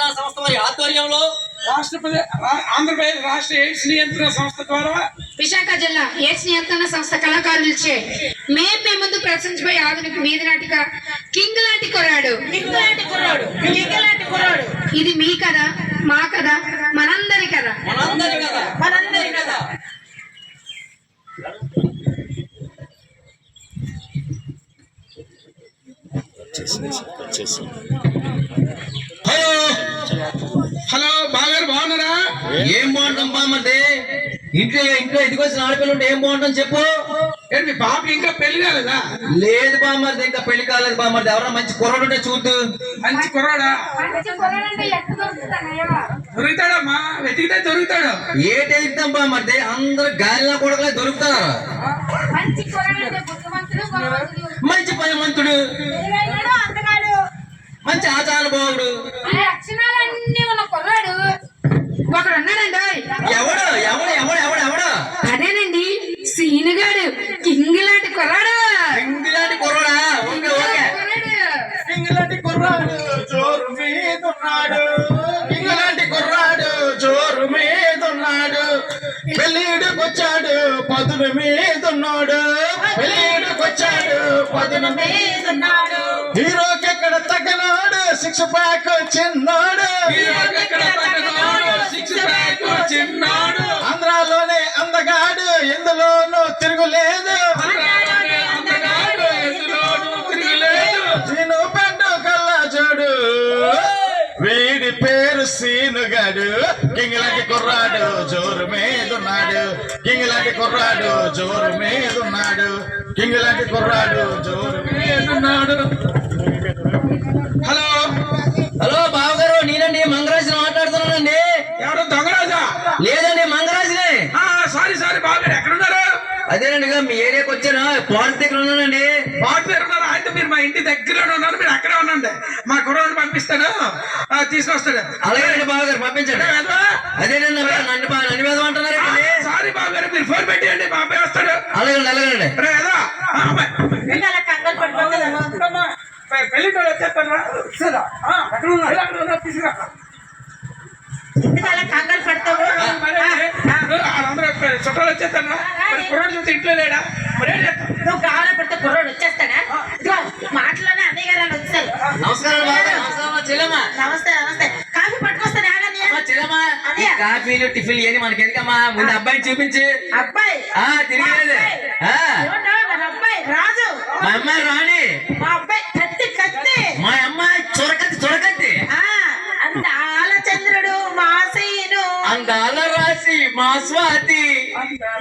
నియంత్రణ సంస్థ వారి ఆధ్వర్యంలో రాష్ట్రపతి రా- ఆంధ్రప్రదేశ్ రాష్ట్ర ఎయిడ్స్ నియంత్రణ సంస్థ ద్వారా విశాఖ జిల్లా ఎయిడ్స్ నియంత్రణ సంస్థ కళాకారులచే మే మే ముందు ప్రదర్శించబోయే ఆధునిక వీధి నాటిక కింగ్ లాంటి కొరాడు లాంటి కుర్రాడు. లాంటి కుర్రాడు. ఇది మీ కథ మా కథ మనందరి కథ. మనందరి కదా మనందరి కదా హలో ఏం బాగుంటాం బామ్మర్ది ఇంట్లో ఇంట్లో వచ్చిన ఆడపిల్ల ఉంటే ఏం బాగుంటాం చెప్పు. ఏంటి మీ పాపకి ఇంకా పెళ్ళి కాలేదా? లేదు బామ్మర్ది ఇంకా పెళ్ళి కాలేదు బామ్మర్ది ఎవరైనా మంచి కుర్రాడు ఉంటే చూద్దు. మంచి కుర్రాడా? దొరుకుతాడమ్మా వెతికితే దొరుకుతాడు. ఏటి ఎదుగుతాం బామ్మర్ది అందరు గాలిలో కూడా దొరుకుతారు. మంచి పనిమంతుడు మంచి ఆచార బావుడు లక్షణాలన్నీ ఉన్న కుర్రాడు. ఒకడు ఉన్నాడండి ఎవడు? ఎవడు? ఎవడు? ఎవడు? ఎవడు? అదేనండి సీనుగాడు కింగ్ లాంటి కుర్రాడు. ఇంగిలాంటి కుర్రాడా? Okay okay. కుర్రాడు. ఇంగ్లాంటి కుర్రాడు జోరు మీదున్నాడు. ఇంగ్లాంటి కుర్రాడు జోరు మీదున్నాడు. పెళ్ళిడుకొచ్చాడు పదును మీదున్నాడు. పెళ్ళిడుకొచ్చాడు పదును మీదున్నాడు. హీరోకి ఎక్కడ తగ్గనాడు సిక్స్ ప్యాక్ చిన్నాడు. సిక్స్ తిరుగులేదు. పెండు కల్లా చూడు. వీడి పేరు సీనుగాడు. కింగిలాంటి కుర్రాడు జోరు మీదున్నాడు కింగిలాంటి కుర్రాడు జోరు మీదున్నాడు కింగిలాంటి కుర్రాడు జోరు మీదున్నాడు హలో. హలో బావగారు నేనండి మంగరాజుని మాట్లాడుతున్నానండి. ఎవరు దొంగరాజా? లేదండి మంగరాజునే సారీ సారీ బాబు ఎక్కడున్నారు అదేనండి మీ ఏరియాకి వచ్చాను పాట దగ్గర ఉన్నానండి బాబు దగ్గర ఉన్నారు అయితే మీరు మా ఇంటి దగ్గరలో ఉన్నారు మీరు అక్కడే ఉండండి మా కుర్రాడిని పంపిస్తాను తీసుకొస్తాడు అలాగేనండి బావగారు పంపించండి అదేనండి నన్ను నన్ను మీద అంటున్నారు? సారీ బాబు గారు మీరు ఫోన్ పెట్టేయండి బాబాయ్ వస్తాడు అలాగండి అలాగండి రే, ఏదో, ఆ, అమ్మాయి. ఇంకా అలా కంగారు పడిపోతుందమ్మా అమ్మా, పె- పెళ్ళి కూడా? ఇలా అక్కడ ఉన్నా, తీసుకురా. అలా కంగారు పడతావు. చుట్టాలు వచ్చేస్తాను కుర్రాడు చూస్తే ఇంట్లో లేడా? నువ్వు కావాలని పడితే కుర్రాడు వచ్చేస్తాడా? మాటలోనే అన్నయ్య గారు వాళ్ళు వచ్చారు. నమస్కారం నమస్తే నమస్తే. కాఫీ పట్టుకొస్తాను. కాఫీలు టిఫిన్లు ఏది మనకి ఎందుకమ్మా ముందు అబ్బాయిని చూపించి. అబ్బాయి. అబ్బాయి రాజు. మా అమ్మాయి రాణి. మా అబ్బాయి స్వాతి.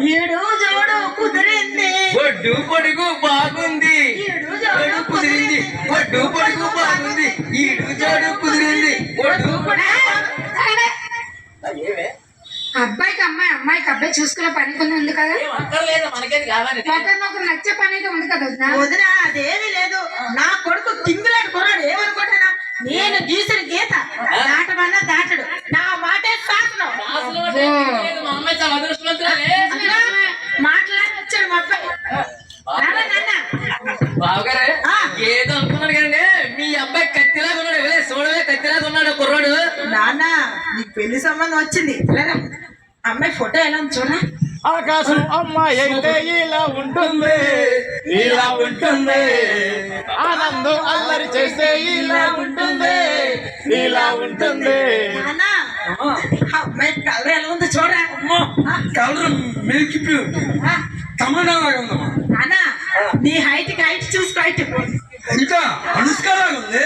ఈడు జోడు కుదిరింది. ఒడ్డు పొడుగు బాగుంది. ఈడు జోడు కుదిరింది. ఒడ్డు పొడుగు బాగుంది. ఈడు జోడు కుదిరింది. ఒడ్డు అబ్బాయికి అమ్మాయి అమ్మాయికి అబ్బాయి చూసుకునే పని కొన్ని ఉంది కదా? ఒకరినొకరు నచ్చే పని అయితే ఉంది కదా వదినా? వదిన అదేమీ లేదు. నా కొడుకు కింగులాంటి కుర్రాడు. ఏమనుకుంటున్నా? నేను గీసిన గీత దాటమన్నా దాటడు. నా మాటే శాసనం బావగారే. ఏదో అనుకున్నాడు కానీ మీ అబ్బాయి కత్తిలాగా ఉన్నాడు. వెళ్ళే చూడవే కత్తిలాగా ఉన్నాడు కుర్రాడు. నాన్న నీకు పెళ్ళి సంబంధం వచ్చింది. లేరా అమ్మాయి ఫోటో ఎలా ఉంది ఆకాశం అమ్మాయి అయితే ఇలా ఉంటుంది. ఇలా ఉంటుంది. ఆనందం అల్లరి చేస్తే ఇలా ఉంటుంది. ఇలా ఉంటుంది. నాన్న అమ్మాయి కలర్ ఎలా ఉందో చూడరా? కలర్ ఆ, తమిళ లాగా ఉందమ్మా. నాన్న నీ హైట్కి హైట్ చూసుకో హైట్ ఇంకా అనుష్క లాగా ఉంది.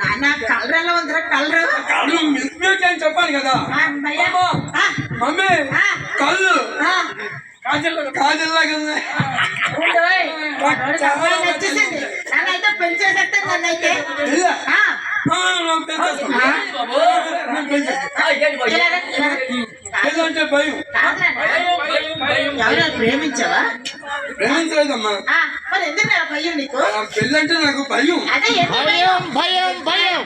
నాన్న కలర్ ఎలా ఉందిరా కలర్? కలర్ మిల్క్ అని చెప్పాను కదా. మమ్మీ. కళ్ళు. కాజల్ కాజల్ లాగా ఉంది. ఉండోయ్. వాడికి అమ్మాయి నచ్చేసింది అంటే భయం. ఎవరైనా ప్రేమించావా? ప్రేమించలేదమ్మా. ఆ, మరి ఎందుకు నా భయం నీకు? ఆ, పెళ్ళి అంటే నాకు భయం. భయం? భయం భయం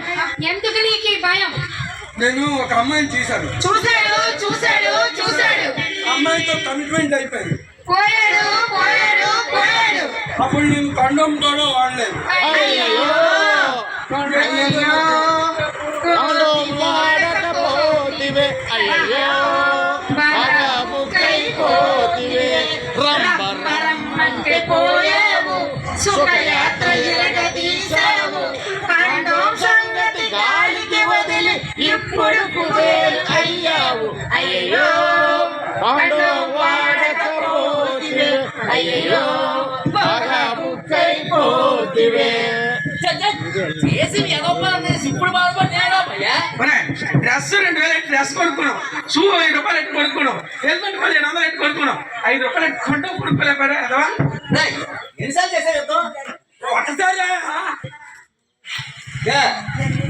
ఎందుకు నీకు ఈ భయం? నేను ఒక అమ్మాయిని చూశాను. చూశాడు చూశాడు చూశాడు. అమ్మాయితో కమిట్మెంట్ అయిపోయింది పోయాడు పోయాడు పోయాడు. అప్పుడు నేను కండం కూడా వాడలేదు. అయ్యో ఇప్పుడు కుబేరు అయ్యావు. అయ్యో ఖండం వాడకపోతివే అయ్యో బాగా బుక్కైపోతివే చేసి ఇప్పుడు డ్రెస్ రెండు వేలు ఎట్టి డ్రెస్ కొనుక్కున్నాం షూ ఐదు రూపాయలు ఎట్టి కొనుక్కున్నాం హెల్మెట్ పదిహేను వందలు ఎట్టి కొనుక్కున్నాం ఐదు రూపాయలు ఎట్టి కొంటాం కొనుక్కోలేపారా అదవా ఎన్నిసార్లు చేశారు ఒకసారి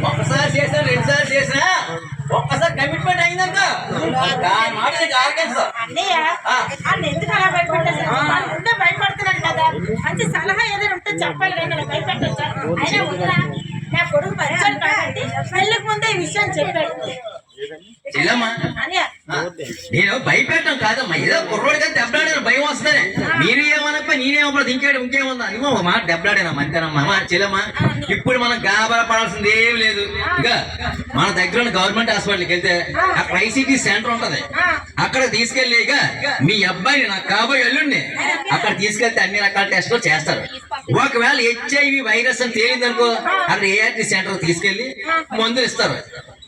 ఒక్కసారి చేసినా రెండు సార్లు చేసినా ఒక్కసారి కమిట్మెంట్ అయిందంట. దాని మాట ఎందుకు అలా కదా. మంచి సలహా ఏదైనా ఉంటే చెప్పాలి కానీ అలా భయపెట్టచ్చా అయినా ఉందా నా కొడుకు మంచోడు కాబట్టి పెళ్ళికి ముందే ఈ విషయం చెప్పాడు. నేను భయపెట్టడం కాదమ్మా. ఏదో కుర్రోడిగా దెబ్బలాడాను భయం వస్తుందని. మీరు ఏమనప్ప నేనేమప్పుడు ఇంకేడు ఇంకేముందా? ఇగో ఒక మాట దెబ్బలాడాను అంతేనమ్మా అమ్మా చెల్లమ్మా. ఇప్పుడు మనం గాబరా పడాల్సింది ఏమి లేదు. ఇక మన దగ్గర ఉన్న గవర్నమెంట్ హాస్పిటల్కి వెళ్తే అక్కడ ఐసీటీ సెంటర్ ఉంటది. అక్కడ తీసుకెళ్ళి ఇక మీ అబ్బాయిని నాకు కాబోయే ఎల్లుండి అక్కడ తీసుకెళ్తే అన్ని రకాల టెస్టులు చేస్తారు. ఒకవేళ హెచ్ఐవి వైరస్ అని తేలిందనుకో అక్కడ ఏఆర్టీ సెంటర్ తీసుకెళ్ళి మందులు ఇస్తారు.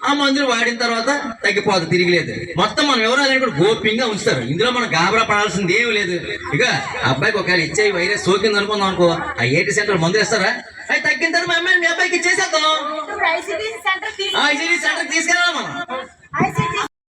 ఆ మందులు వాడిన తర్వాత తగ్గిపోదు తిరిగి లేదు మొత్తం మనం వివరాలని కూడా గోప్యంగా ఉంచుతారు. ఇందులో మనం గాబరా పడాల్సింది ఏమీ లేదు. ఇక అబ్బాయికి ఒకవేళ హెచ్ఐవి వైరస్ సోకింది అనుకుందాం అనుకో ఆ ఏటీ సెంటర్ మందులు ఇస్తారా అది తగ్గిన తర్వాత మా అమ్మాయిని మీ అబ్బాయికి ఇచ్చేసేద్దాం. సెంటర్ తీసుకెళ్ళాలి మనం.